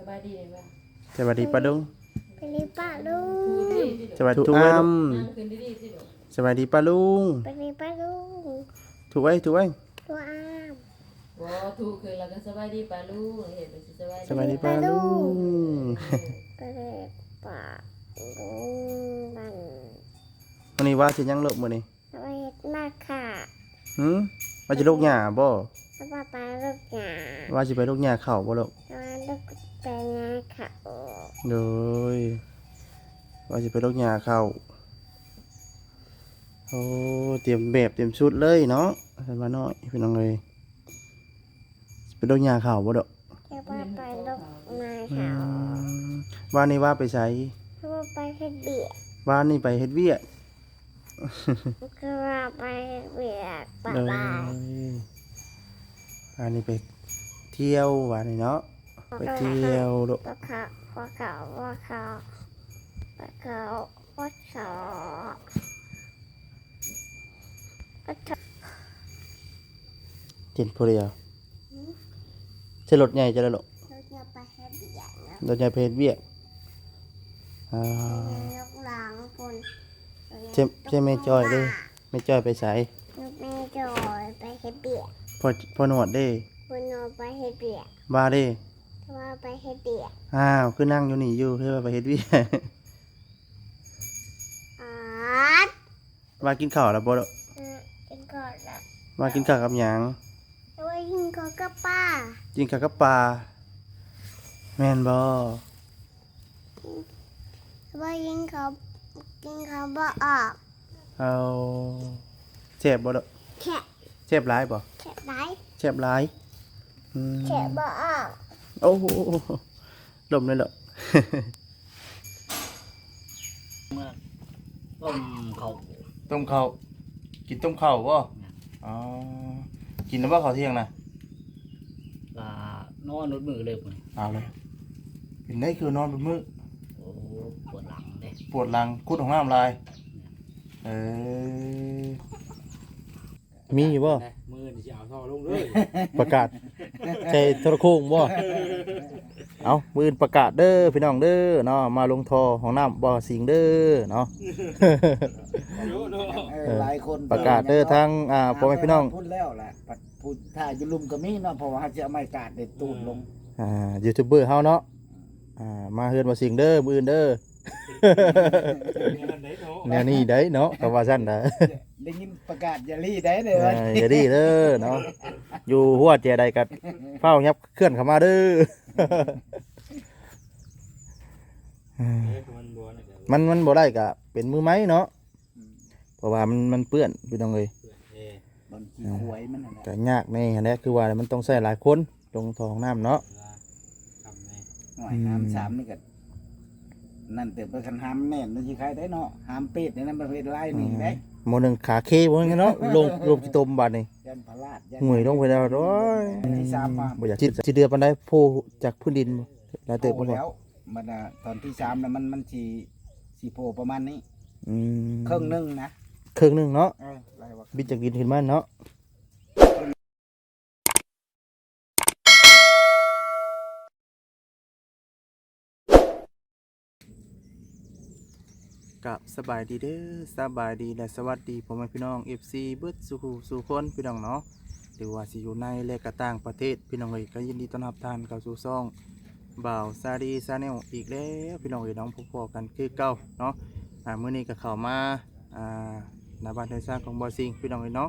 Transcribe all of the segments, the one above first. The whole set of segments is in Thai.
สบายดีเลยป่ะสวัสดีป้าดุงไปรีป้าลุงคืนดีๆสิสวัสดีทุกอ้ํนั่งคืนดีๆสิเดี๋ยวสวัสดีป้าลุง ไปรีป้าลุงถูกไว้ถูกไว้ตัวอ้ามบ่ถูกคืนแล้วก็สบายดีป่าลูกเห็นไปสิสบายดีสวัสดีป้าลุง ไปรีป้าลุงบันวันนี้ว่าสิยังลบมื้อนี้ไปเฮ็ดมากค่ะหืมว่าจะลูกหญ้าบ่แล้วป้าปลาลูกหยาว่าสิไปลูกหญ้าเข้าบ่ลูกแล้วลูก ไปงาค่ะโดยว่าสิไปลูกหญ้าเข้าโอ้เตรียมแบบเตรียมชุดเลยเนาะท่านว่าน้อยพี่น้องเอ้ยสิไปลูกหญ้าเข้าบ่ดอกแล้วป้าไปลูกมาอืค่ะมว่านี่ว่าไปไสแล้วป้าไปเฮ็ดเบียดว่านี่ไปเฮ็ดเวียกคือว่าไปเฮ็ดเบียดป้าเลยไปอันนี้ไปเที่ยววันนี้เนาะ ไปเที่ยวลูกป้าเขาป้าเขาป้าเขาป้าเขาป้าเขาป้าเขากินผู้เดียวใช่รถใหญ่จะได้หรอกเราจะไปเฮ็ดเบียดนะรถใหญ่ไปเฮ็ดเวียกอ่ายกหลังคนเช่ใช่แม่จอยเด้แม่จอยไปใส่ยกแม่จอยไปเฮ็ดเบียดพอพอหนวดเด้คุณโนไปเฮ็ดเบียดว่าเด้ถ้า ว่าไปเฮ็ดเบียดอ้าวคือนั่งอยู่นี่อยู่เพื่อว่าไปเฮ็ดเวียกอาดว่ากินข้าวแล้วบ่ดอกเออกินก่อนละว่ากินข้าวกับหยังแล้วว่ายิงก็กับป้ากินข้าวกับปลาแม่นบ่แล้วว่ายิงเขากินเขาบ่ออกเอาแซ่บบ่ดอกแค่แซ่บหลายบ่แค่ไหนแซ่บหลายอืมแค่บ่ออก โอ้โหลมเลยเหรอต้มเขาต้มข้าวกินต้มข้าวบ่อ๋อกินแล้วบ่ข้าวเที่ยงนะลานอนนดมือเลยพุ่นเอาเลยกินได้คือนอนบนมือโอ้ปวดหลังเด้ปวดหลังคุดของน้ำลายเออมีอยู่บ่ มือนี่สิเอาท่อลงเลยประกาศใช่โทรโคงบ่เอามืออนประกาศเด้อพี่น้องเด้อเนาะมาลงทอของน้ำบ่อสิงเด้อเนาะเออเออหลายคนประกาศเด้อทั้งอ่าพ่อแม่พี่น้องพูดแล้วแหละปัดพูดถ้าจะลุมก็มีเนาะเพราะว่าจะเอาไม้กาดในตูนลง อ่ายูทูบเบอร์เฮาเนาะอ่ามาเฮือนบ่อสิงเด้อมื้ออื่นเด้อ แนวนี้ได้เนาะก็ว่าซั่นนะได้ยินประกาศอย่ารีได้เลยเอออย่าดีเด้อเนาะอยู่หัวเจใดก็เฝ้ายับเคลื่อนเข้ามาเด้อมันมันบ่ได้ก็เป็นมือไม้เนาะเพราะว่ามันมันเปื้อนพี่น้องเอ้ยบางทีหวยมันนั่นแหละก็ยากแน่อันนี้คือว่ามันต้องใช้หลายคนลงทองน้ำเนาะหวยหามสามนี่ก็ นั่นเติมไปคันหามแม่นนั่นสิใครได้เนาะหามเป็ดนี่นั่นประเภทไล่นี่ได้หมอหนึ่งขาเคบ่งั้นเนาะลงลงกี่ตมบาดนี่ยันพลาดยันหงวยลงไปแล้วโอ้ยที่สามมาบ่อยากสิสิเดือปานใดโผล่จากพื้นดินบ่หลายเติบบ่โผล่พอแล้วมันน่ะตอนที่สามน่ะมันมันสีสีโผล่ประมาณนี้อืมครึ่งหนึงนะครึ่งหนึงเนาะเออไล่ว่าบินจากดินขึ้นมาเนาะ กับสบายดีเด้อสบายดีและสวัสดีพ่อแม่พี่น้อง FC เบิดสู่หูสู่คนพี่น้องเนาะหรือว่าสิอยู่ในและก็ต่างประเทศพี่น้องเอ้ยก็ยินดีต้อนรับท่านเข้าสู่ซ่องบ่าวซาดีซาแนลอีกแล้วพี่น้องเอ้ยน้องพบๆกันคือเก่าเนาะอ่ามื้อนี้ก็เข้ามาอ่าหน้าบ้านไทยสร้างของบอสิงพี่น้องเอ้ยเนาะ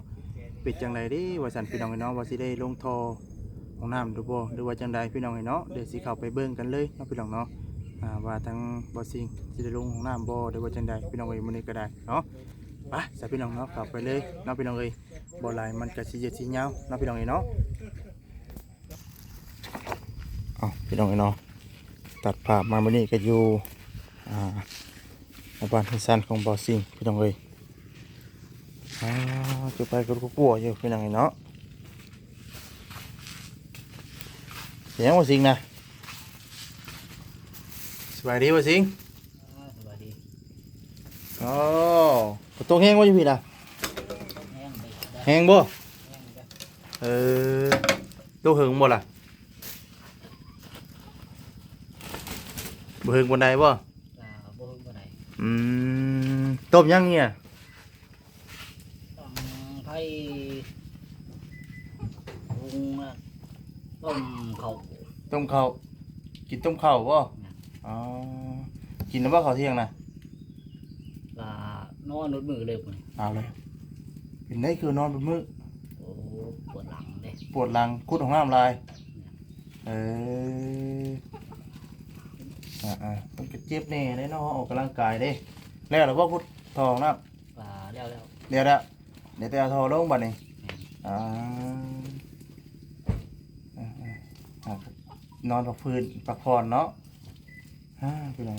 ปิดจังไรดิว่าสันพี่น้องเอ้ยเนาะว่าสิได้ลงทอของน้ำดูบ่หรือว่าจังใดพี่น้องเอ้ยเนาะเดี๋ยวสิเข้าไปเบิ่งกันเลยเนาะพี่น้องเนาะ ว่าทางบอสิงสิได้ลงของน้ำบ่หรือว่าจังใดพี่น้องเอ้ยมื้อนี้ก็ได้เนาะไปสาพี่น้องเนาะเข้าไปเลยเนาะพี่น้องเอ้ยบ่หลายมันก็สิเยอะสิยาวเนาะพี่น้องเอ้ยเนาะเอาพี่น้องเอ้ยเนาะตัดภาพมามื้อนี้ก็อยู่อ่าหน้าบ้านทยสร้างของบอสิงพี่น้องเอ้ยอ่าจะไปกับกูปัวอยู่เป็นยังไงเนาะเสียงว่าสิงนะ บายดีว่าสิงอ่าสวัสดีอ๋อประตูแห้งว่าอยู่พี่นะแห้งไปได้แห้งบ่แห้งได้เออตู้หึงบ่ล่ะบ่เฮิงบนใดบ่ก็บ่ฮู้บ่ได้อืมต้มยังเนี่ยต้องไผปรุงแล้วต้มข้าวต้มข้าวกินต้มข้าวบ่ อ๋อ กินแล้วบ่ข้าวเที่ยงนะก็นอนนดมือเลยพุ่นเอาเลยเป็นได้คือนอนบนมือโอ้ปวดหลังเด้ปวดหลังคุดของน้ำลาย เอออ่าอ่ามันก็เจ็บแน่ได้เนาะออกกำลังกายเด้ แล้วเราก็พุดทองน้ก็แล้วแล้วำเดี๋ยวละเดี๋ยวแต่เอาทองลงบัดนี้อ่าอ่าอ่าอ่านอนพักพื้นพักผ่อนเนาะ ฮ่าเป็นไง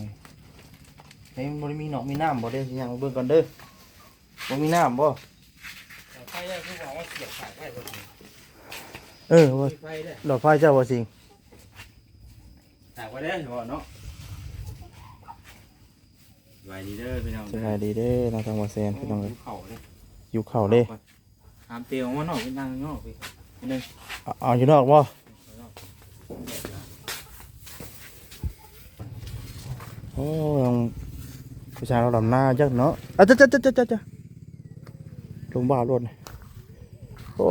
เฮ้ยมันมีหนอกมีน้ำบ่เด้อสิยังเบิ่งก่อนเด้อบ่มีน้ำบ่ไฟได้คือบอกว่าเสียบสายไฟบ่มีเออว่าไฟได้หลอดไฟเจ้าบ่สิงตากไว้ได้บ่เนาะไว้ดีเด้อพี่น้องสบายดีเด้อน้องทางบ่แซนพี่น้องเอ้ยเข่าเลยอยู่เข่าเด้หามเตียวมานอกเป็นนางนอกพี่พี่นึงเอาเอาอยู่นอกบ่ โอ้ยังผู้ชายเราดำหน้าจักเนาะอะจ้ะจ้ะจ้ะจ้ะจ้ะจ้ะลงบ่าวรถนี่โอ้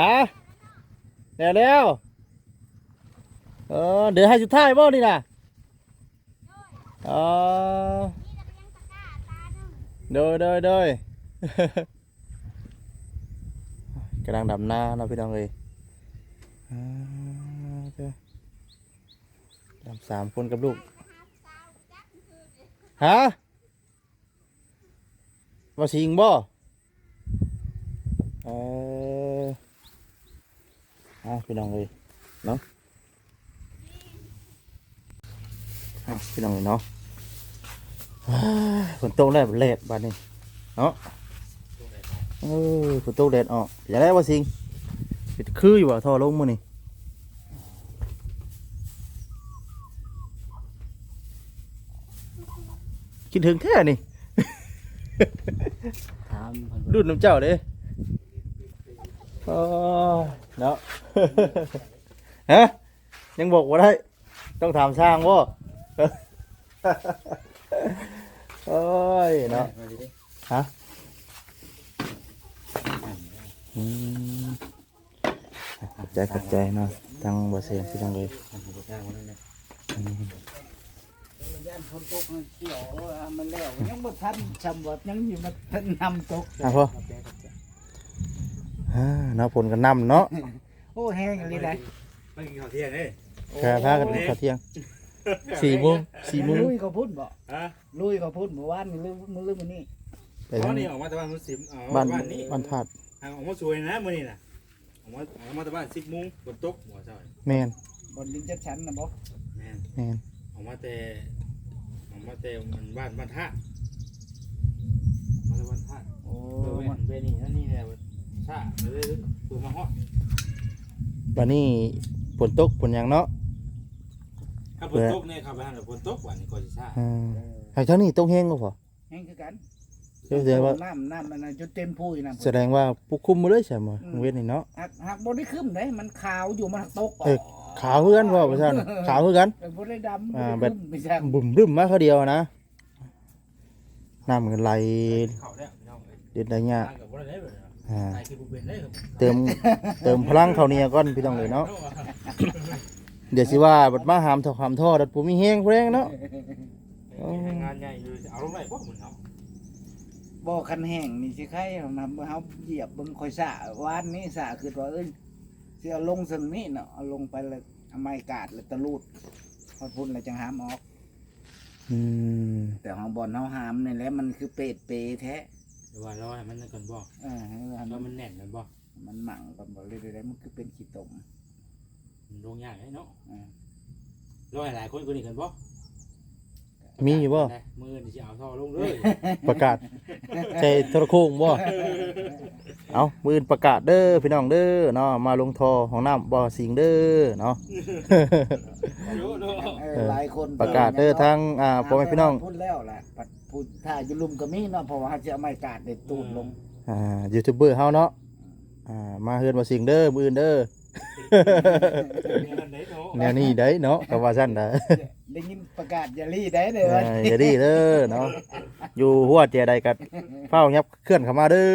ฮะเดี๋ยวเร็วเออเดี๋ยวให้สุดท้ายบ่นี่นะเออโดยโดยโดยกำลังดำหน้าเนาะพี่น้องเลยอ่าโอเคดำสามคนกับลูกฮะ ว่าสิงบ่เอออะพี่น้องเลยเนาะอะพี่น้องเลยเนาะอ้ยฝนตกแล้วแลดบาดนี้เนาะเออฝนตกแดดออกอย่าได้ว่าสิงปิดคืออยู่ว่ะท่อลงมือนี่คิดถึงแท้นี่ ถามเพิ่นรุ่นน้ำเจ้าเด้โอ้ยเนาะ ฮะยังบอกว่าได้ ต้องถามช่างบ่โอ้ยเนาะฮะ อืมขอบใจขอบใจเนาะตั้งบ่เสียงพี่จังเลยอืมมันย่าน ฝนตกมันเกี่ยวอะมันแล้วยังบ่ทันชำวัดยังอยู่มาทันนำตกอะพ่อ อ่าเนาะผลกันนำเนาะโอ้แห้งอะไรได้ไม่กินข้าวเที่ยงเด้แค่พากันข้าวเที่ยงสี่โมงสี่โมงลุยเขาพูดบ่ฮะลุยเขาพูดเมื่อวานนี่ลืมมือลืมมื้อนี้ไปอ๋อทางนี่ออกมาแต่บ้านมื้อสิบอ๋อบ้านบ้านนี้บ้านธาตุทางออกมาสวยนะมื้อนี้น่ะออกมาออกมาแต่บ้านสิบโมงฝนตกหัวซอยแม่นบนดินจัดชั้นนะบ่แม่นแม่นออกมาแต่ออก มาแต่มันบ้านบ้านท่ามาแต่บ้านท่าโอ้เออเว้นเว้นนี่นั่นนี่แหละท่าเลยตัวมาฮอดวันนี้ฝนตกฝนหยังเนาะถ้าฝนตกเนี่ยเข้าไปทางฝนตกวันนี้ก็สิท่าอ่าไอ้เท่านี้ตกแห้งก็พอแห้งคือกันแสดงว่าน้ำน้ำมันน่ะจนเต็มพูยน้ำแสดงว่าผู้คุมมาเลยใช่ไหมเวทนี่เนาะหักหักบ่ได้ขึ้นเด้มันขาวอยู่มันหักตกเออ ขาวเพื่อนพ่อประชาชนขาวเพื่อกันเออบ่ได้ดำอ่าบ่แบได้บขึ้นไม่ใช่บุ่มรึมมาเขาเดียวนะน้ำมันไหลเข้าแล้วพี่น้องเอ้ยเด็ดได้เงี้ยทางกับบ่ได้เลยอ่า ตายคือบ่เป็นเลยครับเติมเติมพลังเขาเนี่ยก่อนพี่ต้องเลยเนาะเดี๋ยวสิว่าบัดมาหามถอหามท่อดัดปูมีแห้งแรงเนาะเอองานใหญ่อยู่เอาลงได้บ่มึงเอาบ่คันแห้งนี่สิใครเอานำเฮาเหยียบเบิ่งค่อยสะวานนี้สะคือว่าเอ้ยสิ เอาลงซึ่งนี้เนาะเอาลงไปแล้วเอาไม้กาดแล้วตะลูดพอพุ่นแล้วจังหามออก อืมแต่ของบ่อนเฮาหามนี่แหละมันคือเป็ดเปแท้เดี๋ยวว่ารอให้มันนั่นก่อนบ่เออให้มันรอมันแน่นก่อนบ่มันหมั่งก่อนบ่เลยได้มันคือเป็นขี้ตมมันลงยากเลยเนาะอ่ารอให้หลายคนกว่านี้กันบ่ มีอยู่บ่มือนี่สิเอาท่อลงเลยประกาศใช่โทรโคงบ่เอามืออื่นประกาศเด้อพี่น้องเด้อเนาะมาลงทอของน้ำบ่อสิงเด้อเนาะรู้เนาะเออหลายคนประกาศเด้อทางอ่าพ่อแม่พี่น้องพูดแล้วแหละปัดพูดถ้าอยู่ลุมก็มีเนาะเพราะว่าเขาจะเอาไม้กาดเด็ดตูนลงอ่ายูทูบเบอร์เฮาเนาะอ่ามาเฮือนบ่อสิงเด้อมืออื่นเด้อเนี่ยนั่นได้เนาะแนวนี้ได้เนาะก็ว่าซั่นได้ ได้ยินประกาศอย่ารีได้เลเอยออย่าดีเด้อเนาะอยู่หัวเจียใดก็เฝ้ายับเคลื่อนเข้ามาเด้อ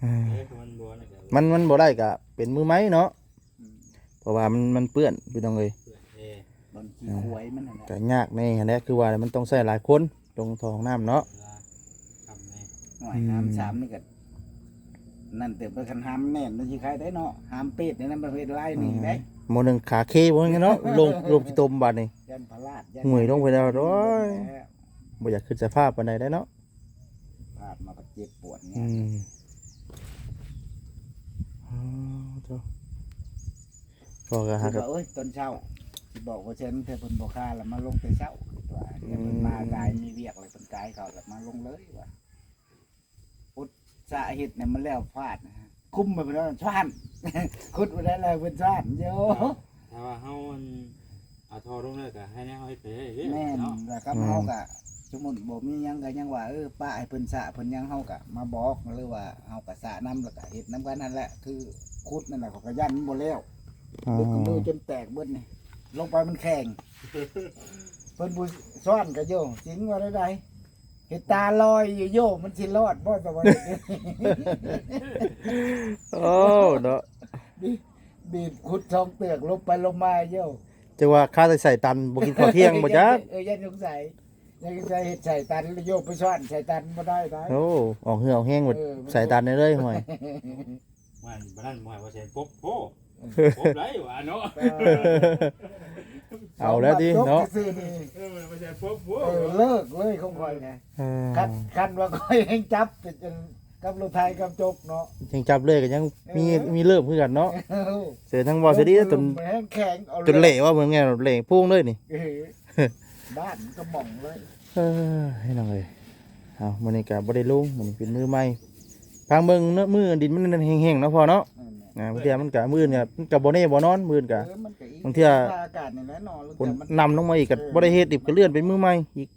เอ้ยมันบัวนะครัมันมันบ่ได้ก็เป็นมือไม้เนาะเพราะว่ามันมันเปื้อนพี่น้องเอ้ยเอ้ยบางทีหวยมันนั่นแหละก็ยากแน่อันนี้คือว่ามันต้องใช้หลายคนลงทองน้ำเนาะทำไงหน่อยหามสามนี่ก็นั่นเติมไปคันหามแน่นนั่นสิใครได้เนาะหามเป็ดนี่นั่นประเภทไล่นี่ได้ หมอหนึ่งขาเคบ่งั้นเนาะลงลงกี่ตมบาดนี่ ยันพลาดยัห่วยลงไปแล้วโอ้ย บ่อยากขึ้นสภาพปานใดได้เนาะพลาดมาก็เจ็บปวดอืเนี่ยมอ๋อเจ้าก็ก็หาคือกับว่าเอ้ยตอนเช้าที่บอกว่าฉันเธอเพิ่นบ่ค่าแล้วมาลงแต่เช้าว่าเนี่ยเพิ่นมากายมีเวียกอะไรเพิ่นกายเขาแล้วมาลงเลยว่าอุตสาห์เฮ็ดเนี่ยมันแล้วพลาดนะฮะ คุ้มไปแล้วชานคุดไปได้เลยเพิ่นชานโยถ้าว่าเฮามันเอาท่อลงเลยก็ให้แน่เฮาให้ไปเรื่อยแม่นๆเนาะแล้วครับเฮาก็สมมุติบ่มีหยังก็ยังว่าเออป้าให้เพิ่นสระเพิ่นหยังเฮาก็มาบอกหรือว่าเฮาก็สระน้ำแล้วก็เฮ็ดน้ำกันนั่นแหละ คือคุดนั่นแหละเขาก็ยันมันบ่แล้วอ๋อลึกมือจนแตกเบิดนี่ลงไปมันแข็งเพิ่นผู้ซ่อนก็โยจริงว่าได้ใด เห็ดตาลอยอยู่โยมันสิรอดบ่ตะวันโอ้เนาะบีบขุดทองเตือกลงไปลงมาโยจะว่าข้าใส่ตันบ่กินข้าวเที่ยงบ่จ๊ะเออยันสงสัยยันสงสัยเห็ดใส่ตันแล้วโยไปซ่อนใส่ตันบ่ได้ได้โอ้ออกเหือออกแห้งหมดใส่ตันได้เลยห่วยมันบ่นั่นบ่ให้ว่าแซ่ปุ๊บโพปุ๊บไรว่าเนาะ เอาแล้วดิเนาะซื่อๆนี่เออมันบ่ใช่ปุ๊บโพเออเลิกเลยของข่อยไงเออคันคันว่าข่อยยังจับเป็นจนกับรถไทยกับจกเนาะยังจับเลยก็ยังมีมีเริ่มคือกันเนาะเออเสือทั้งบ่เสียดีจนแห้งแข็งเอาจนเละว่าเหมือนไงเละพุ่งเลยนี่ เออบ้านก็หม่องเลยเออให้น้องเอ้ยเอามื้อนี้ก็บ่ได้ลงมื้อนี้เป็นมือใหม่ทางเบิ่งเนาะมือดินมันแห้งๆเนาะพอเนาะนั่ นแหละอ่าบางเทีมันก็มื้อเนี่ยมันก็บ่แน่บ่นอนมื้อก็เออมันก็อีกบางเทื่ออากาศนี่แหละเนอนฝนนำลงมาอีกก็บ่ได้เฮ็ดอีกก็เลื่อนเป็นมือใหม่อีก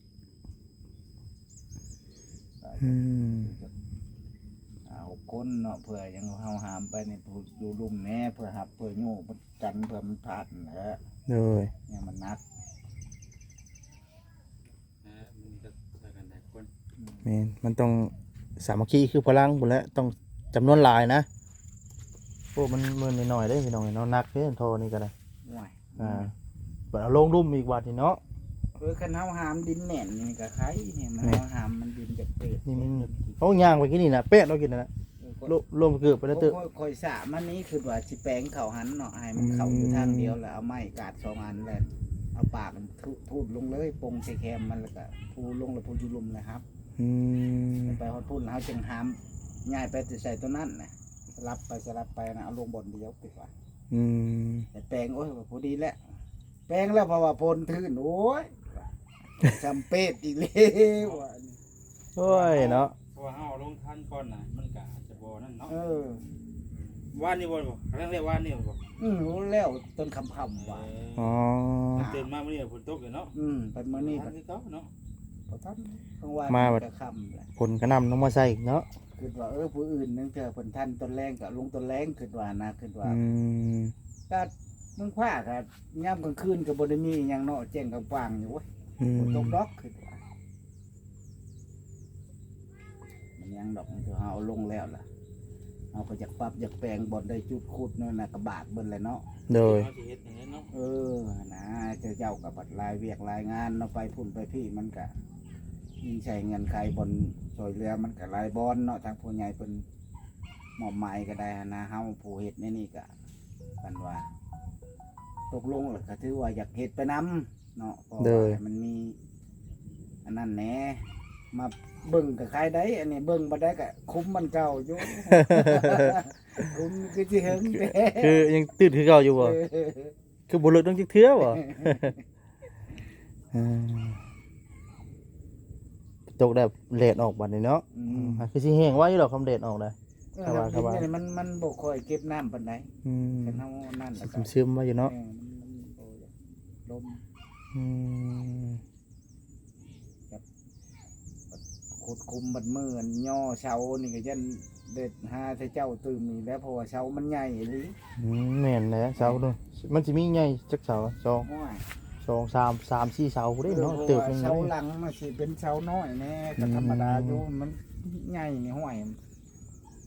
อืมเอาคนเนาะเผื่อยังเฮาหามไปนี่ผู้อยู่ลุ่มแม่เพื่อหับเพื่อโยกมันกันเพื่อมันพลาดนั่นแหละเลยเนี่ยมันนักเออมันก็ใส่กันหลายคน แม่นมันต้องสามัคคีคือพลังพุ่นแหละต้องจำนวนหลายนะ โอ้มันมื้อนิดหน่อยเด้พี่น้องเนาะหนักเด้โทนี่ก็ได้ห่วยอ่าบัดเอาลงรุ่มอีกวัดนี่เนาะ เออคันเฮาหามดินแน่นนี่ก็ไข่เนี่ยมันแม่เฮาหามมันดินจากเป็ดนี่มันเขาย่างไปกินนี่นะเป๊ะเรากินนั่นนะเออลลมเกือบไปแล้วเตอะค่อยค่อยสระมันนี้คือว่าสิแปลงเขาหันเนาะให้มันเข้าอยู่ทางเดียวแล้วเอาไม้กาดสองอันแล้วเอาปากมันทุพูดลงเลยปงใส่แคมมันแล้วก็พูลงแล้วพูอยู่ลุมนะครับ อืมไปฮอดพุ่นเขาจึงหามง่ายไปแต่ใส่ตัวนั้นนะ สลับไปสลับไปนะเอาลงบนเดียวดีกว่าอืมแต่แปลงโอ้ยพอดีแล้วแปลงแล้วเพราะว่าพลทื่นโอ้ยจำเป็ดอีกแล้วว่ะโอ้ยเนาะเพราะว่าเฮาเอาลงทันก่อนน่ะมันก็อาจจะบ่นั่นเนาะเออว่านนี่บ่บ่ครั้งแรกว่านนี่บ่อืมรู้แล้วต้นคำคำว่าอ๋อตื่นมามื้อนี้ฝนตกอยู่เนาะอืมไปเมื่อนี้ทันคือเก่าเนาะพอท่านกลางวันมาบัดก็คำแหละผลกระหนำลงมาใส่อีกเนาะ คือว่าเออผู้อื่นนึงเธอผลท่านต้นแรงกับลงต้นแรงคือว่านะคือว่าอืมก็มึงคว้ากับย่ำกลางคืนกับบไดมีหยังเนาะแจ้งกว้างๆอยู่เว้ยอืมฝนตกดอกคือว่ามันยังดอกมันคือเอาลงแล้วล่ะเอาก็อยากปรับอยากแปลงบนได้จุดขุดนั่นน่ะกระบาดเบิ่นเลยเนาะ โดยเฮาสิเฮ็ดอย่างนี้เนาะเออนะเจ้าเจ้ากับบัดรายเวียกรายงานเนาะไปพุ่นไปพี่มันก็ยิ่งใช้เงินใครบน ซอยเรือมันก็รายบอนเนาะทางผู้ใหญ่เป็นหมอบหมายก็ได้นะเฮาผู้เฮ็ดในี่นี่ก็กันว่า ตกลงแล้วก็ถือว่าอยากเฮ็ดไปนํเนาะเพราะว่ามันมี อันนั้นแหน่มาเบิ่งกับใครได้ อันนี้เบิ่งบ่ได้ก็คุ้มมันเก่าอยู่ คุ้มคือสิเฮิงเด้คือยังตื่นคือเก่าอยู่บ่เออคือบ่เลิกตั้งจักเทื่อบ่อืม ตกแบบเลดออกบัดนี้เนาะอือืมมคือสิแห้งไว้อยู่ดอกคำเลดออกได้ เออครับว่าครับว่าดินเนี่ยมันมันบ่ค่อยเก็บน้ำปานใดอืมเป็นเฮานั่นแหละก็ซึมๆไว้อยู่เนาะเออมันมันโอ้ยลมอืมขุดคุมบัดมืออันย่อเสานี่ก็ยันเด็ดหาใส่เจ้าตื่มนี่แหล้วเพราะว่าเสามันใหญ่อีหลีอืมแม่นแหละเสาเนาะมันสิมีใหญ่จักเสาสองโอ้ย สองสามสามสี่เสาพุ่นเด้เนาะเติบหนึงเสาเลยหลังมันสิเป็นเสาน้อยแน่ก็ธรรมดาอยู่มันใหญ่นี่ห้วย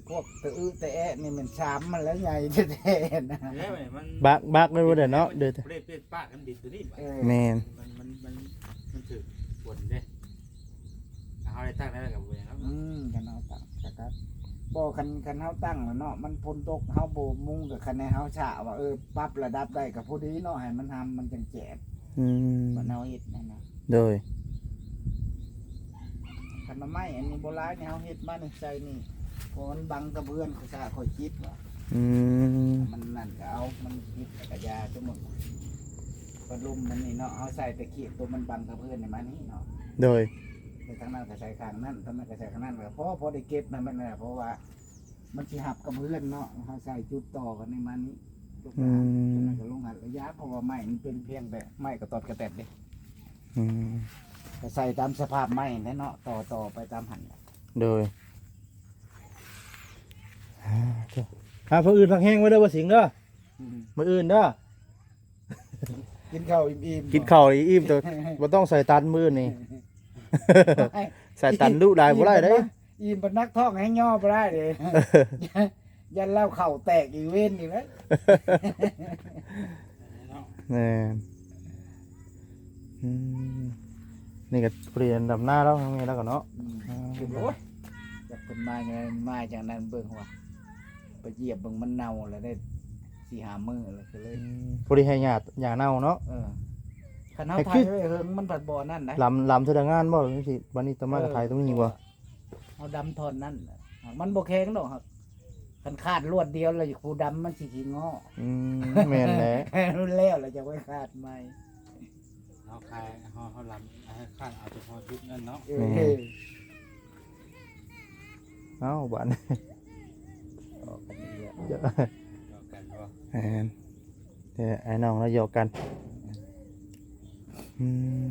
พวกตะอื้อตะแอะนี่มันชามมันแล้วใหญ่แท้ๆนะเอ้ยมันบักบักเลยว่าเด้อเนาะเด้อเปรตเปรตป้ากันดินตัวนี้เออแม่นมันมันมันมันถือปวดเด้ถ้าเขาได้ตั้งได้กับเวรแล้วอืมกันเอาตั้งครับบ่คันคันเฮาตั้งแล้วเนาะมันพ้นตกเฮาบ่มุ่งกับคันในเฮาฉะว่าเออปรับระดับได้ก็พอดีเนาะให้มันทำมันจังแจก อืมมันเอาเฮ็ดนั่นน่ะโดยคันมาไม้อันนี้โบราณเนี่ยเฮาเฮ็ดมาในใจนี่เพราะมันบังกับเพื่อนเขาซะค่อยคิดว่าอืมมันนั่นก็เอา มันคิดกระยาทั้งหมดกระลุมมันนี่เนาะเอาใส่ตะเกียบตัวมันบังกับเพื่อนในมานี่เนาะโดยไปทางนั้นก็ใส่ข้างนั้นทางนั้นก็ใส่ข้างนั้นก็เพราะพอได้เก็บนะมันน่ะเพราะว่า มันสิหับกับเพื่อนเนาะเขาใส่จุดต่อกันในมานี้ ลูกลานตรงนั้นก็ลงหัดระยะเพราะว่าไม้มันเป็นเพียงแต่ไม้กระตอดกระแตดเด้อืมก็ใส่ตามสภาพไม้แน่เนาะต่อต่อไปตามหันโดยอ่าเจ้าอ่าผู้อื่นพักแห้งไว้เด้อบ่สิงเด้ออืมมื้ออื่นเด้อกินข้าวอิ่มๆกินข้าวอีอิ่มตัวบ่ต้องใส่ตันมื้อนี่ ใส่ตันดุได้บ่ได้เด้ อิ่มเป็นนักท่องให้ย่อไปได้เล ยยันเล่าเข่าแตกอีเว้นอีกแล้วแนี่อืมนี่ก็เปลี่ยนดำหน้าแล้วทำไงแล้วก็เนาะคือโอ้ยอยากเป็นมาไงมาจากนั้นเบิ่งว่าไปเหยียบเบิ่งมันเน่าแล้วได้สี่หามือเลยก็เลยพอดีให้หยาดหยาเน่าเนาะเออขันเอาแต่ไทคืยอไว้เฮิงมันผัดบ่อนั่นนะลำลำเทศงานบ่จังซี่วันนี้ตะมากับไทยตรงนี้บ่เอาดำทอนนั่นน่ะมันบ่แข็งดอกครับ คันขาดลวดเดียวเลยผู้ดำมันสิขี้งออืมแม่นแหละรุ่นแล้วเราจะไว้ขาดไหมเขาคายเขาเขาลำให้ข้างเอาเฉพาะชุดนั่นเนาะเออเอ้าบ้านออกกันอีกแล้วเดี๋ยวเรากันว่าแม่นแต่ไอ้น้องแล้วหยอกกันอืม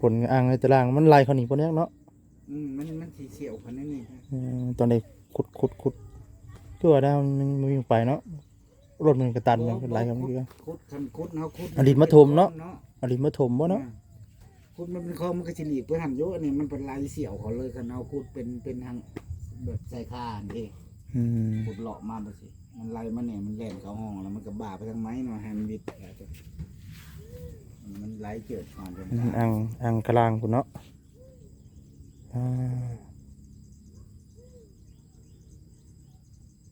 ผลอ่างในตารางมันไล่เขาหนีพวกนี้เนาะอืมมันมันสีเสียวคนนี้นี่อืมตอนนี้ ขุดขุดขุดตัวดาวมันมันวิ่งไปเนาะรถมันกระตันมันก็ไหลกันเมื่อกี้คุดคันคุดเนาะคุดอดีตมาถมเนาะอดีตมาถมบ่เนาะคุดมันเป็นคลองมันก็สิหลีกไปหันโยอันนี้มันเป็นลายเสียวเขาเลยคันเอาคุดเป็นเป็นทางแบบใส่ข้าอันเองอืมคุดเลาะมาบ่สิมันไล่มันเนี่ยมันแล่นเข้าห้องแล้วมันก็บ่าไปทางไม้เนาะให้มันวิดอะไรตัวมันไหลเจิดก่อนจนอืมตายอ่างอ่างกลางพุ่นเนาะอ่า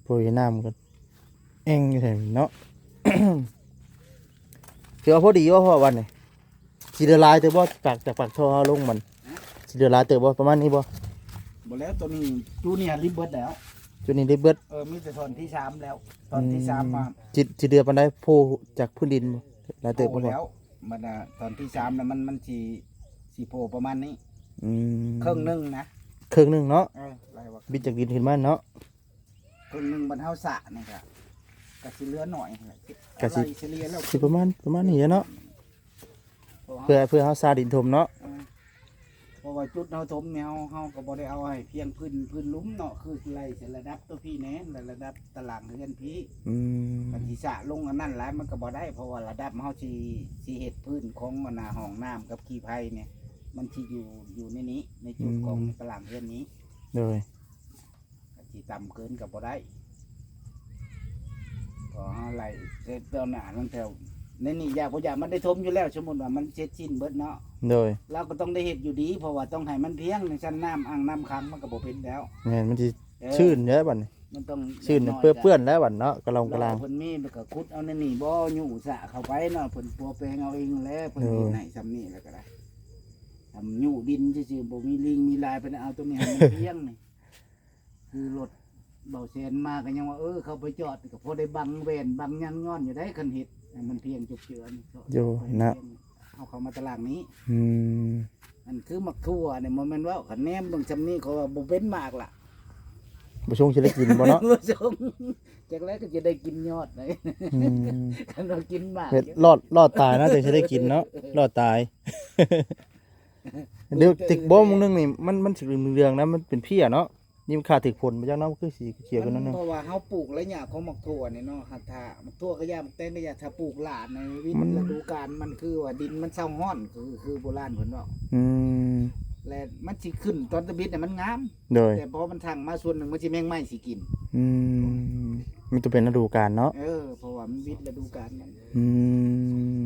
โปรยน้ำกันเอ็งอยู่แถวนี้เนาะถือว่าพอดีว่าพอวันนี่สีเดือดลายเตอบ่จากจากปากท่อลงมันสีเดือดลายเตอบ่ประมาณนี้บ่บ่แล้วตัวนี้จูเนียร์ริบเบิร์ดแล้วจุดนี้ได้เบิดเออมีแต่ตอนที่สามแล้วตอนที่สามมาจิจิเดือดปานใดโผล่จากพื้นดินบ่ลายเตอบ่โผล่บ่แล้วมันน่ะตอนที่สามแล้วมันมันสีสีโผล่ประมาณนี้อืมครึ่งหนึงนะครึ่งหนึงเนาะเออไรวะบิดจากดินขึ้นมาเนาะ ครึ่งหนึงบรรเทาสะนี่ครับกะสิเหลือหน่อยนั่นแหละกะสิ อะไรสิเหลือแล้วสิประมาณประมาณนี้เนาะเพราะเพื่อเพื่อเฮาซาดินถมเนาะเออเพราะว่าจุดเฮาถมแนวเฮาก็บ่ได้เอาให้เพียงพื้นพื้นหลุ่มเนาะคือไล่เสร็จระดับตัวพี่แหน่และระดับตารางเฮือนพี่ อืมมันสิสะลงอันนั้นหลายมันก็บ่ได้เพราะว่าระดับเฮาสิสิเฮ็ดพื้นของมันน่ะห้องน้ำกับขี้ไผเนี่ย มันสิอยู่อยู่ในนี้ในจุดของตารางเฮือนนี้ โดยก็ สิต่ำเกินก็บ่ได้พอเฮาไล่เสร็จตอนหน้าลงแถวในนี่อยากบ่อยากมันได้ถมอยู่แล้วสมมุติว่ามันเสร็จสิ้นเบิดเนาะโดยเราก็ต้องได้เฮ็ดอยู่ดี เพราะว่าต้องให้มันเพียงในชั้นน้ำอ่างน้ำค้างมันก็บ่เป็นแล้วแม่นมันสิเออชื่นเยอะบัดนี้มันต้องชื่นย่างเปื้อนก็เปื้อนแล้วบัดเนาะกะลองกะลาง เพิ่นมีมันก็ขุดเอาในนี่บ่อยู่สระเข้าไปเนาะเพิ่นปัวแปลงเอาเองแหล้วเพิ่นเออเฮ็ดให้ซำนี้แล้วก็ได้ทำอยู่ดินซื่อๆบ่มีลิงมีลายเพิ่นเอาตรงนี้ให้มันเพียงนี่ คือรถเบาแสนมาก็ยังว่าเออเขาไปจอดก็พอได้บังแว่นบังหยังงอนอยู่ได้คันเฮ็ดให้มันเพียงจุกเจือนี่ก็อยู่นะ เอาเข้ามาตารางนี้ อืมอันคือมักทั่วเนี่ยมันแมันว่าขันแนมเบางจำนี้เขาว่าบ่เป็นมากล่ะบ่ชงสิได้กินบ่เนาะผู้ชมจากแรกก็จะได้กินยอดเลยอืมคันเรากินมากเฮ็ดรอดรอดตายนะถึงสิได้กินเนาะรอดตาย เดี๋ยวติกบ่มึงนึงนี่มันมันสิเหลืองๆนะมันเป็นเพี้ยเนาะ นี่มันขาดถึกผลมาจากเนาะคือสีเขียวกันนั่นมัเนาะเพราะว่าเฮาปลูกแล้วเนี่ยของมักทั่วเนี่ยเนาะหัตถามักทั่วก็ยามักแตงก็ยาถ้าปลูกหลานในวิถีฤดูกาลมันคือว่าดินมันเศร้าห้อนคือคือโบราณเพิ่นว่าอืมและมันสิขึ้นตอนตะบิดเนี่ยมันงาม โดยแต่พอมันทางมาส่วนหนึ่งมันสิแมงไม้สิกิน อืมมันต้องเป็นฤดูกาลเนาะเออเพราะว่ามันวิทย์ฤดูกาลมันอื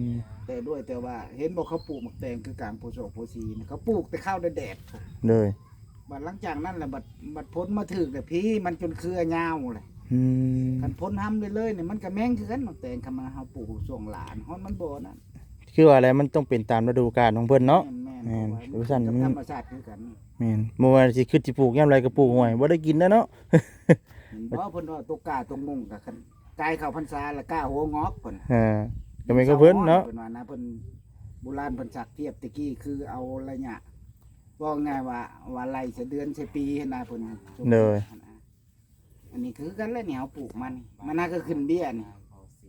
มแต่ด้วยแต่ว่า เห็นบอกเขาปลูกหมักแตงคือกลางโพธิ์โสกโพธิ์ซีนะเขาปลูกแต่ข้าวแดดโดย บัดหลังจากนั้นแหละบัดบัดพ้นมาถึกแต่พี่มันจนเครือยาวเลยอืมคันพ้นห้ำเลยเลยเนี่ยมันก็แม่งคือกันหมักแตงคำมาเฮาปลูกส่งหลานฮอนมันบ่นั่นคือว่าอะไรมันต้องเป็นตามฤดูกาลของเพิ่นเนาะ แม่นแม่นๆหรือสั่นกับมันธรรมชาติคือกันแม่นบ่ว่าสิคือสิปลูกยามไรก็ปลูกห่วยบ่ได้กินนะเนาะ เห็นบ่เพิ่นว่าตกกาตกมุงกับคันกายเข้าพรรษาแล้วกล้าหัวงอกเพิ่น อ่าก็แม่นก็เพิ่นเนาะ เพิ่นว่านะเพิ่นโบราณเพิ่นสักเทียบตะกี้คือเอาระยะ ว่าง่ายว่าว่าไล่เสเดือนเสปีหั่นนะเพิ่นเลยอันนี้คือกันแล้วเนี่ยเอาปลูกมัน มันน่าก็ขึ้นเบี้ยนี่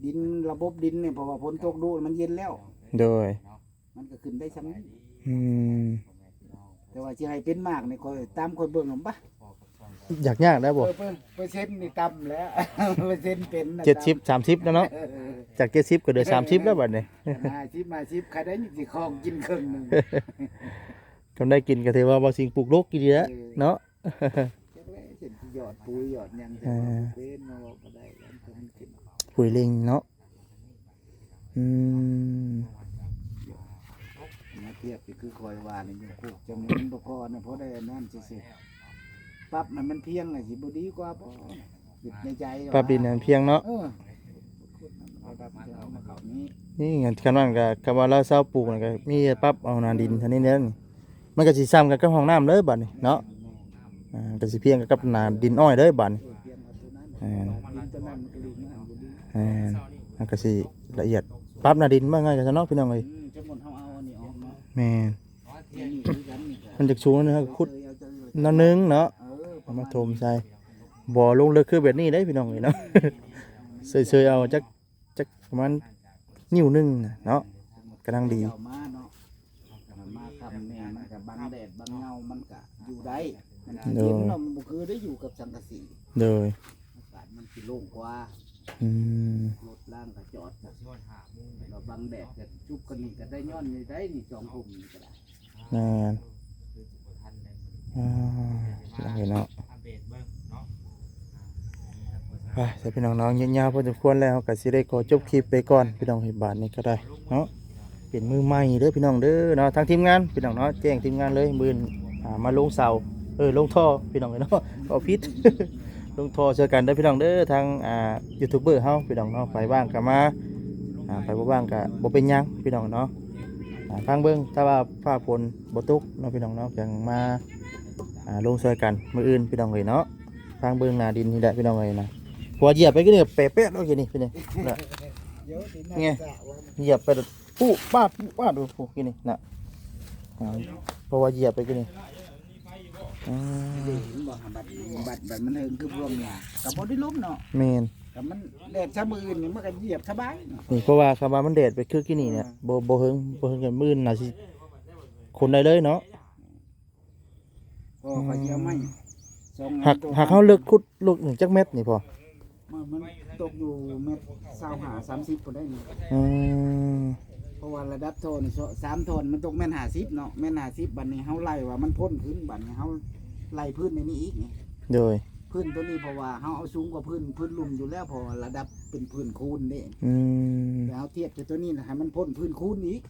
ดินระบบดินเนี่ยเพราะว่าฝนตกดูมันเย็นแล้ว โดย มันก็ขึ้นได้ซ้ำนั้นอืม แต่ว่าสิให้เป็นมากนี่คอยตามคอยเบิ่งหนปะอยากยากได้บ่เออเพิ่นเปอร์เซ็นต์นี่ต่ำแล้ว เปอร์เซ็นต์เป็นนะ70 30แล้วเนาะเออเออจาก70ก็เหลือ30แล้วบัดนี้มาชิบมาชิบใครได้สิคองกินครึ่งหนึง ก็ได้กินก็ถือว่าบ่สิ่งปลูกโลกกี่ดีแล้วเนาะจักแลเห็นหยอดปุ๋ยหยอดหยังเออเป็นมาบอกก็ได้แล้วมันกินปุ๋ยลิงเนาะอืมมาเทียบก็คือคอยว่านี่อยู่พวกจำนวนบ่พอนะเพราะได้อันนั่นซื่อๆปรับน่ะมันเพียงน่ะสิบ่ดีกว่าบ่คิดในใจว่าปรับดินให้มันเพียงเนาะเออเอาปรับเดี๋ยวเอามาเข้านี้ นี่งั้นคันว่าก็คำว่าเราเซาปลูกนั่นก็มีปรับเอาหนาดินเท่านี้เด้อนี่ มันก็สิซ้ำกันกับห้องน้ำเลยบัดนี้เนาะอ่าก็สิเพียงกับหนาดินอ้อยเลยบัดนี้เพียงเอาตัวนั้นอ่าอ่ามันก็สิละเอียดปรับหนาดินว่าง่ายกันซะเนาะพี่น้องเอ้ยอืมจนหมดเฮาเอาอันนี้ออกเนาะแม่นนี่นี่คือกันนี่ก็มันจะสูงนะครับขุดเอาจันึงเนาะเอามาณถมใส่บ่อลงเลยคือแบบนี้ได้พี่น้องเอ้ยเนาะเซยๆเอาจักจักประมาณนิ้วหนึงน่ะเนาะกำลังดี ได้มันสิเย็นเนาะมันบ่คือได้อยู่กับสังกะสีโดยอากาศมันสิโล่งกว่าอืมรถล่างก็จอดก็เราบังแดดก็จุบกันนี่ก็ได้ย้อนนี่ได้นี่สองผมนี่ก็ได้แม่นอ่าพี่น้องเอ้ยเนาะอัปเดตเบิ่งเนาะไปใส่พี่น้องน้องยาวๆพอสมควรแล้วก็สิได้ขอจบคลิปไปก่อนพี่น้องเห็นบาทนี้ก็ได้เนาะเป็นมือใหม่เด้อพี่น้องเด้อเนาะทางทีมงานพี่น้องเนาะแจ้งทีมงานเลยมือนอ่า มาลงเสาเออลงท่อพี่น้องเอ้ยเนาะเอาพิษลงท่อเจอกันเด้พี่น้องเด้อทางอ่ายูทูบเบอร์เฮาพี่น้องเนาะไปบ้างก็มาอ่าไปบ่บ้างก็บ่เป็นหยังพี่น้องเนาะอ่าฟังเบิ่งถ้าว่าฟ้าฝนบ่ตกเนาะพี่น้องเนาะจังมาอ่าลงช่วยกันมื้ออื่นพี่น้องเอ้ยเนาะฟังเบิ่งหน้าดินนี่แหละพี่น้องเอ้ยนะหัวเหยียบไปก็เนี่ยเป๊ะๆแล้วทีนี้พี่นี่น่ะเดี๋ยไงน่าะว่ามันเหยียบไปแล้ปุ๊ป้าปุ๊ป้าดูปุ๊กินนี่น่ะอ่าเพราะว่าเหยียบไปก็นี่ ได้เห็นบ่บัดบัดบัดมันเฮิงคือพวกเนี่ยก็บ่ได้ล้มเนาะแมนแต่มันแดดชะมืออื่นนี่มันก็เหยียบสบายเนาะนี่เพราะว่าคำว่ามันแดดไปคือกินนี่เนี่ยโบโบเฮิงโบเฮิงกันมื่นน่ะสิคนได้เลยเนาะก็ขอเหยียบไม่สองหักตัวหักเขาเลิกคุดลูกหนึ่งจักเม็ดนี่พอมันมันตกอยู่เม็ด25 30พุ่นได้นี่อืมเพราะว่าระดับโทนนี่สามโทนมันตกแม่น50เนาะแม่น50บัดนี้เฮาไล่ว่ามันพ่นขึ้นบัดนี้เฮา ไล่พื้นในนี้อีกนี่โดยพื้นตัวนี้เพราะว่าเฮาเอาสูงกว่าพื้นพื้นลุ่มอยู่แล้วเพอระดับเป็นพื้นคูนนี่อืมแล้วเทียบกับตัวนี้นะให้มันพ่นพื้นคูนอีก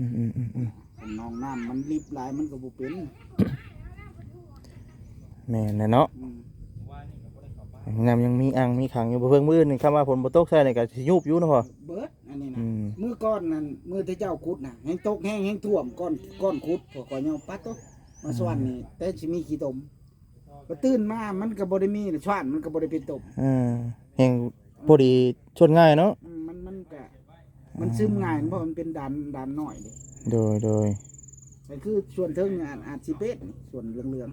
อืมอืมอืมอืมคันน้องน้ำมันรีบหลายมันก็บ่เป็นแม่นแหละเนาะอืมน้ำยังมีอ่างมีขังอยู่บ่เพิ่งมื่นนี่คำว่าฝนบ่ตกใส่นี่ก็สิยุบอยู่เนาะพอเบิดอันนี้นะอืม มือก้อนนั่นมือที่เจ้าขุดน่ะแห้งตกแห้งแห้งท่วมก้อนก้อนขุดพวกก้อนยังปัดตก มาสวนนี่แต่สิมีขี้ตมก็ตื่นมามันก็บ่ได้มีสวนมันก็บ่ได้เป็นตมอ่าแห่งพอดีชนง่ายเนาะอืมมันมันก็มันซึมง่ายเพราะมันเป็นดันดันหน่อยเด้โดยโดยแต่คือส่วนเทิงเนี่ยอาจอาจสิเป็ดนี่ส่วนเหลือง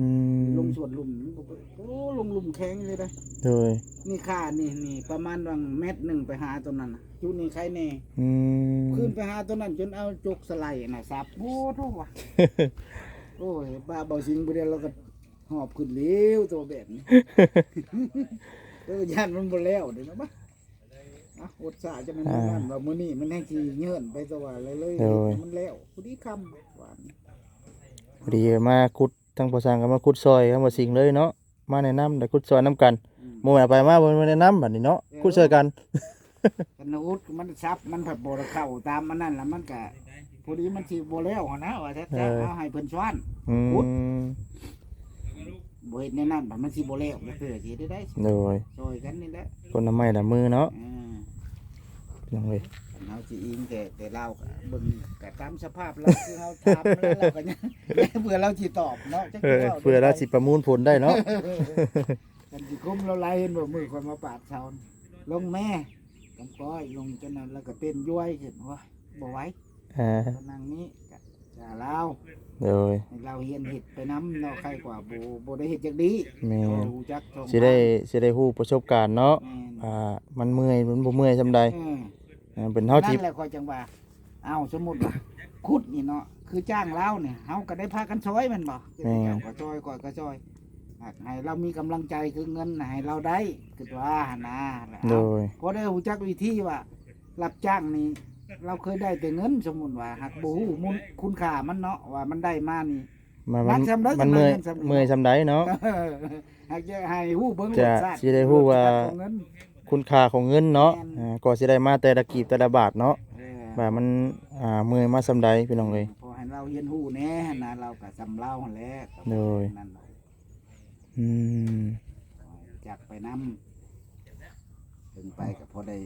อืมๆลงส่วนลุ่มนี่บ่เป็นโอ้ลงลุ่มแข็งเลยได้อโดยนี่ค่านี่นี่ประมาณวังเม็ดหนึ่งไปหาตัวนั้นน่ะจุนี่ใครแน่ อืม ขึ้นไปหาตัวนั้นจนเอาจกสไลด์น่ะสับโอ้ทุกว่ะโอ้ยป้าเบาสิงบ่ได้เราก็หอบขึ้นเร็วตัวแบบนี้เออย่านมันบ่แล้วเด้อนะบ่อะอดสาจะมันนั่นว่ามื้อนี้มันให้สิเยินไปตัวว่าเลยเลยมันแล้วพอดีคำหวานพอดีมาขุดทางภาษาก็มาขุดซอยคำว่าสิ่งเลยเนาะมาแนะนำได้ขุดซอยนํกันอืมหมู่แม่ไปมาบ่มาแนะนำบัดนี้เนาะขุดซอยกัน กันอุดมันซับมันผัดบ่ได้เข้าตามมันนั่นแล้วมันก็ พอดีมันสิบ่แล้วหั้นนะว่าแท้เออๆเอาให้เพิ่นสอนอืมบ่เฮ็ดแน่นั่นบัดมันสิบ่แล้วแล้วเพื่อสิได้ได้โดยซอยกันนี่แหละคนละไม้ละมือเนาะอ่าพี่น้องเอ้ยเฮาสิอิงแต่แต่เราก็เบิ่งก็ตามสภาพเราคือเฮาถามแล้วเราก็ยังเพื่อเราสิตอบเนาะจักเอสิอว้าเพื่อเราสิประมูลผลได้เนาะกันสิคุมเราไล่เห็นบ่มือคนมาปาดเชาลงแม่กำก้อยลงจนนั้นแล้วก็เต้นย้วยขึ้นว่าบ่ไหว อ่าก็นั่งนี้ก็จะเล่าโดยให้เราเฮียนเห็ดไปน้ำเนาะใครกว่าบ่บ่ได้เห็ดจักดีแม่บ่นรู้จักช่องสิได้สิได้ฮู้ประสบการณ์เนาะแม่นอ่ามันเมื่อยมันบ่เมื่อยซำใดเออ อ่าเป็นเฮาที่นั่นแหละคอยจังว่า เอาสมมุติว่าขุดนี่เนาะ คือจ้างเราเนี่ยเฮาก็ได้พากันซอยแมันบ่เจ้าก็ซอยก่อยก็ซอยหากให้เรามีกำลังใจคือเงินน่ะให้เราได้คือว่าหั่นนะแล้วโดเอาย พอได้รู้จักวิธีว่า รับจ้างนี่ เราเคยได้แต่เงินสมมุติว่าหักบ่ฮู้มูลคุณค่ามันเนาะว่ามันได้มานี่มันรัมันกซำใดมันเมื่อยจำนวนเงินซำใดเมื่อยซำใดเนาะหากจะให้ฮู้เบิ่งจะรสชาติสิได้ฮู้ว่าเงิน คุณค่าของเงินเนาะแม่น อ่าก็สิได้มาแต่ละกีบแต่ละบาทเนาะเออ ว่ามันอ่าเมื่อยมาซำใดพี่น้องเอ้ย พอให้เราเรียนฮู้แหน่นะเราก็สำเล่าหั่นแหละโดย นั่นแหละอืมจักไปนํถึงไปก็พอได้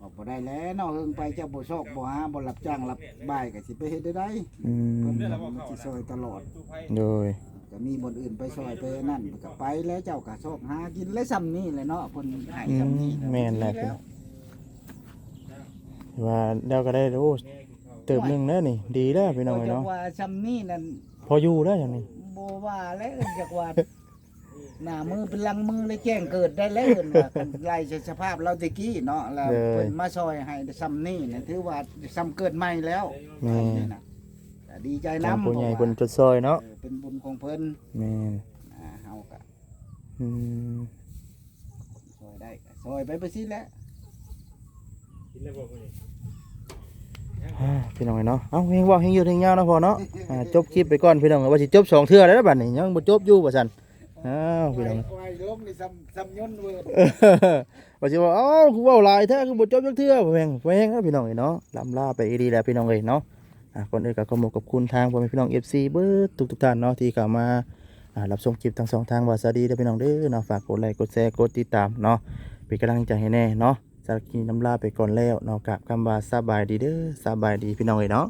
ออกบ่ได้แล้วเนาะเฮิงไปเจ้าบ่ซอกบ่หาบ่รับจ้างรับบ่ายก็สิไปเฮ็ดได้ไดอืมเพิ่นมันสิซอยตลอด โดย ก็มีบนอื่นไปซอยไปนั่นก็ไปแล้วเจ้าก็ชอบหากินและซ้ำนี่แหละเนาะเพิ่นให้อืซ้ำมนี่แม่นแหละพี่น้องว่าแล้วก็ได้โอ้เติบหนึงแล้วนี่ ดีแล้วพี่น้องก็เอ้ยจะเนาะ ว่าซ้ำนี่นั่นพออยู่แล้วอย่างนี้ บ่ว่าแล้วเอิ้นจากว่า หน้ามือเป็นหลังมือเลยแจ้งเกิดได้แล้วเอิ้นว่ากันไล่สภาพเราตะกี้เนาะแล้วเพิ่นมาซอยให้ซ้ำนี่นั่นถือว่าซ้ำเกิดใหม่แล้วแม่ นี่นะก็ดีใจทางนำผู้ใหญ่เพิ่นจดซอยเนาะเป็นบุญของเพิ่นแม่นอ่าเฮาก็อืมซอยได้ก็ซอยไปไปสิแหล้ว อ่าพี่น้องเอ้ยเนาะเอ้าเฮงว่าเฮงอยู่เฮงยาวเนาะพอเนาะอ่าจบคลิปไปก่อนพี่น้องเอ้ยว่าสิจบสองเทื่อแล้วนะบัดนี้ยังบ่จบอยู่ว่าซั่น อ้าวพี่น้อง ควายล้มนี่ซ้ำซ้ำยนต์เวิร์ดว่าสิว่าเอ้าคือเว้าหลายแท้คือบ่จบจักเทื่อบ่แม่งแม่งนะพี่น้องเอ้ยเนาะลำลาไปอีดีแล้วพี่น้องเอ้ยเนาะอ่าก่อนอื่นก็ขอบอกกับคุณทางพ่อแม่พี่น้อง FC เบิดทุกๆท่านเนาะที่เข้ามาอ่ารับชมคลิปทั้งสองทางว่าสวัสดีเด้อพี่น้องเด้อเนาะฝากกดไลค์กดแชร์กดติดตามเนาะเป็นกำลังใจให้แน่เนาะสำหรับคลิปนี้น้ำลาไปก่อนแล้วเนาะกับคำว่าสบายดีเด้อสบายดีพี่น้องเอ้ยเนาะ